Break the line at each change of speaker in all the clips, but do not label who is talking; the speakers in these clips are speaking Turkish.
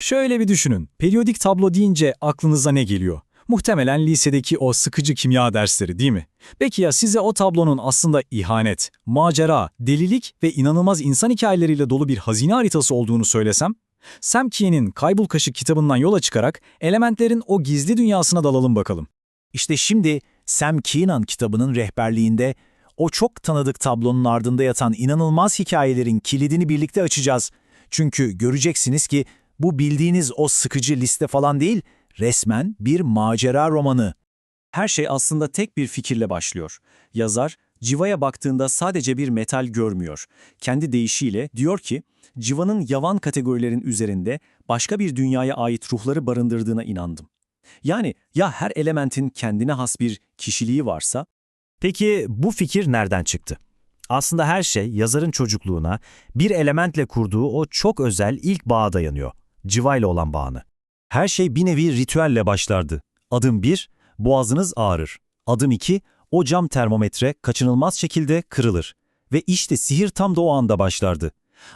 Şöyle bir düşünün, periyodik tablo deyince aklınıza ne geliyor? Muhtemelen lisedeki o sıkıcı kimya dersleri değil mi? Peki ya size o tablonun aslında ihanet, macera, delilik ve inanılmaz insan hikayeleriyle dolu bir hazine haritası olduğunu söylesem? Sam Keene'in Kaybol Kaşık kitabından yola çıkarak elementlerin o gizli dünyasına dalalım bakalım.
İşte şimdi Sam Keenan kitabının rehberliğinde o çok tanıdık tablonun ardında yatan inanılmaz hikayelerin kilidini birlikte açacağız. Çünkü göreceksiniz ki bu bildiğiniz o sıkıcı liste falan değil, resmen bir macera romanı.
Her şey aslında tek bir fikirle başlıyor. Yazar, Civa'ya baktığında sadece bir metal görmüyor. Kendi deyişiyle diyor ki, Civa'nın yavan kategorilerin üzerinde başka bir dünyaya ait ruhları barındırdığına inandım. Yani ya her elementin kendine has bir kişiliği varsa,
Peki bu fikir nereden çıktı? Aslında her şey yazarın çocukluğuna, bir elementle kurduğu o çok özel ilk bağa dayanıyor. Civayla olan bağını. Her şey bir nevi ritüelle başlardı. Adım 1, boğazınız ağrır. Adım 2, o cam termometre kaçınılmaz şekilde kırılır. Ve işte sihir tam da o anda başlardı.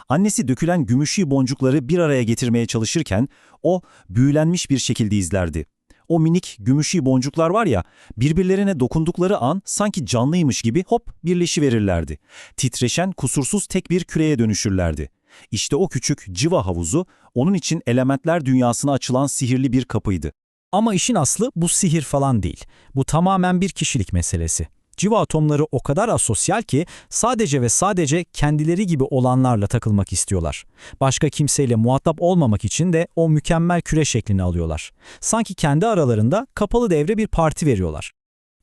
Annesi dökülen gümüşü boncukları bir araya getirmeye çalışırken o büyülenmiş bir şekilde izlerdi. O minik gümüşü boncuklar var ya, birbirlerine dokundukları an sanki canlıymış gibi hop birleşiverirlerdi. Titreşen kusursuz tek bir küreye dönüşürlerdi. İşte o küçük civa havuzu onun için elementler dünyasına açılan sihirli bir kapıydı.
Ama işin aslı bu sihir falan değil. Bu tamamen bir kişilik meselesi. Civa atomları o kadar asosyal ki sadece ve sadece kendileri gibi olanlarla takılmak istiyorlar. Başka kimseyle muhatap olmamak için de o mükemmel küre şeklini alıyorlar. Sanki kendi aralarında kapalı devre bir parti veriyorlar.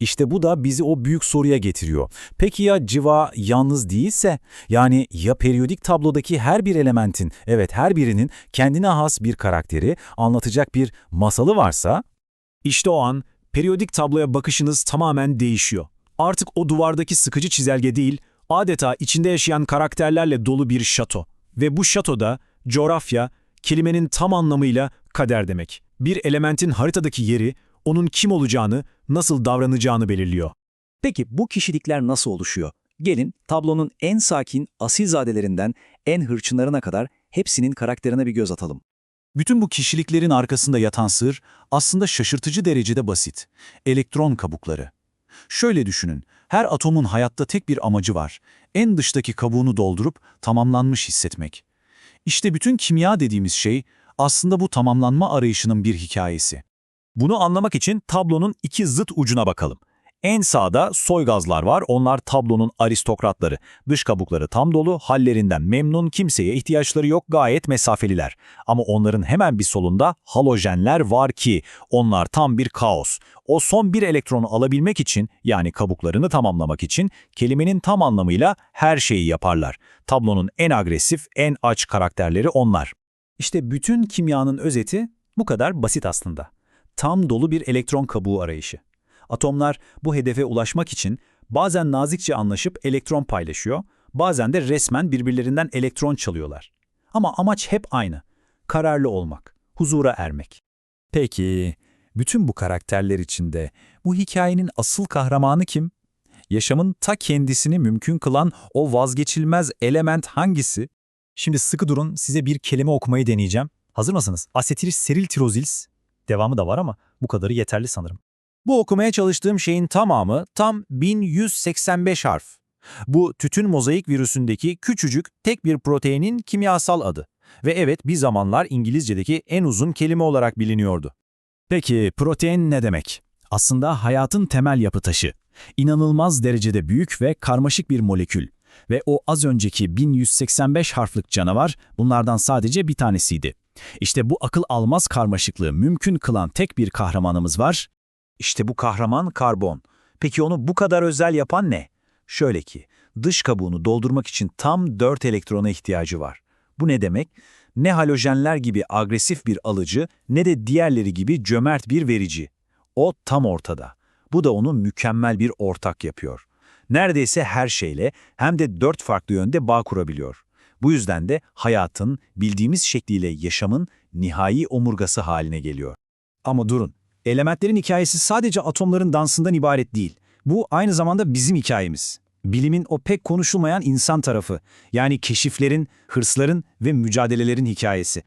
İşte bu da bizi o büyük soruya getiriyor. Peki ya civa yalnız değilse? Yani ya periyodik tablodaki her bir elementin, evet her birinin kendine has bir karakteri, anlatacak bir masalı varsa?
İşte o an periyodik tabloya bakışınız tamamen değişiyor. Artık o duvardaki sıkıcı çizelge değil, adeta içinde yaşayan karakterlerle dolu bir şato. Ve bu şatoda coğrafya, kelimenin tam anlamıyla kader demek. Bir elementin haritadaki yeri, onun kim olacağını, nasıl davranacağını belirliyor.
Peki bu kişilikler nasıl oluşuyor? Gelin tablonun en sakin asilzadelerinden en hırçınlarına kadar hepsinin karakterine bir göz atalım.
Bütün bu kişiliklerin arkasında yatan sır aslında şaşırtıcı derecede basit. Elektron kabukları. Şöyle düşünün, her atomun hayatta tek bir amacı var. En dıştaki kabuğunu doldurup tamamlanmış hissetmek. İşte bütün kimya dediğimiz şey aslında bu tamamlanma arayışının bir hikayesi.
Bunu anlamak için tablonun iki zıt ucuna bakalım. En sağda soy gazlar var, onlar tablonun aristokratları. Dış kabukları tam dolu, hallerinden memnun, kimseye ihtiyaçları yok, gayet mesafeliler. Ama onların hemen bir solunda halojenler var ki, onlar tam bir kaos. O son bir elektronu alabilmek için, yani kabuklarını tamamlamak için, kelimenin tam anlamıyla her şeyi yaparlar. Tablonun en agresif, en aç karakterleri onlar.
İşte bütün kimyanın özeti bu kadar basit aslında. Tam dolu bir elektron kabuğu arayışı. Atomlar bu hedefe ulaşmak için bazen nazikçe anlaşıp elektron paylaşıyor, bazen de resmen birbirlerinden elektron çalıyorlar. Ama amaç hep aynı. Kararlı olmak, huzura ermek.
Peki, bütün bu karakterler içinde bu hikayenin asıl kahramanı kim? Yaşamın ta kendisini mümkün kılan o vazgeçilmez element hangisi? Şimdi sıkı durun, size bir kelime okumayı deneyeceğim. Hazır mısınız? Asetil seril tirozils. Devamı da var ama bu kadarı yeterli sanırım.
Bu okumaya çalıştığım şeyin tamamı tam 1185 harf. Bu tütün mozaik virüsündeki küçücük tek bir proteinin kimyasal adı. Ve evet bir zamanlar İngilizce'deki en uzun kelime olarak biliniyordu.
Peki protein ne demek? Aslında hayatın temel yapı taşı. İnanılmaz derecede büyük ve karmaşık bir molekül. Ve o az önceki 1185 harflik canavar bunlardan sadece bir tanesiydi. İşte bu akıl almaz karmaşıklığı mümkün kılan tek bir kahramanımız var.
İşte bu kahraman karbon. Peki onu bu kadar özel yapan ne? Şöyle ki, dış kabuğunu doldurmak için tam 4 elektrona ihtiyacı var. Bu ne demek? Ne halojenler gibi agresif bir alıcı ne de diğerleri gibi cömert bir verici. O tam ortada. Bu da onu mükemmel bir ortak yapıyor. Neredeyse her şeyle hem de dört farklı yönde bağ kurabiliyor. Bu yüzden de hayatın bildiğimiz şekliyle yaşamın nihai omurgası haline geliyor.
Ama durun, elementlerin hikayesi sadece atomların dansından ibaret değil. Bu aynı zamanda bizim hikayemiz. Bilimin o pek konuşulmayan insan tarafı, yani keşiflerin, hırsların ve mücadelelerin hikayesi.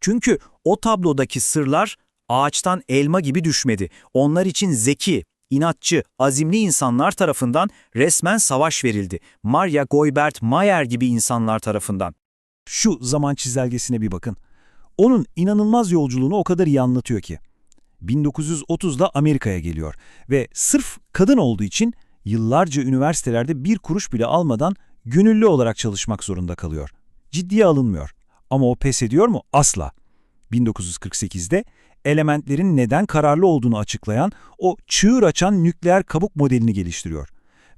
Çünkü o tablodaki sırlar ağaçtan elma gibi düşmedi. Onlar için zeki, inatçı, azimli insanlar tarafından resmen savaş verildi. Maria Goybert Mayer gibi insanlar tarafından.
Şu zaman çizelgesine bir bakın. Onun inanılmaz yolculuğunu o kadar iyi anlatıyor ki. 1930'da Amerika'ya geliyor ve sırf kadın olduğu için yıllarca üniversitelerde bir kuruş bile almadan gönüllü olarak çalışmak zorunda kalıyor. Ciddiye alınmıyor. Ama o pes ediyor mu? Asla. 1948'de elementlerin neden kararlı olduğunu açıklayan o çığır açan nükleer kabuk modelini geliştiriyor.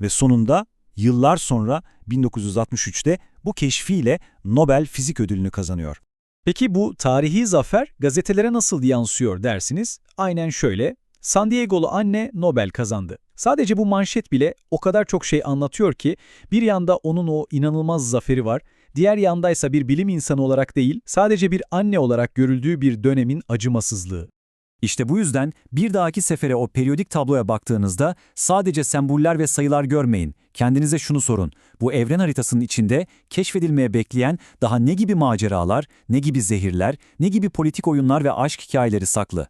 Ve sonunda yıllar sonra 1963'te bu keşfiyle Nobel Fizik Ödülünü kazanıyor.
Peki bu tarihi zafer gazetelere nasıl yansıyor dersiniz? Aynen şöyle. San Diego'lu anne Nobel kazandı. Sadece bu manşet bile o kadar çok şey anlatıyor ki bir yanda onun o inanılmaz zaferi var, diğer yandaysa bir bilim insanı olarak değil, sadece bir anne olarak görüldüğü bir dönemin acımasızlığı.
İşte bu yüzden bir dahaki sefere o periyodik tabloya baktığınızda sadece semboller ve sayılar görmeyin. Kendinize şunu sorun. Bu evren haritasının içinde keşfedilmeye bekleyen daha ne gibi maceralar, ne gibi zehirler, ne gibi politik oyunlar ve aşk hikayeleri saklı?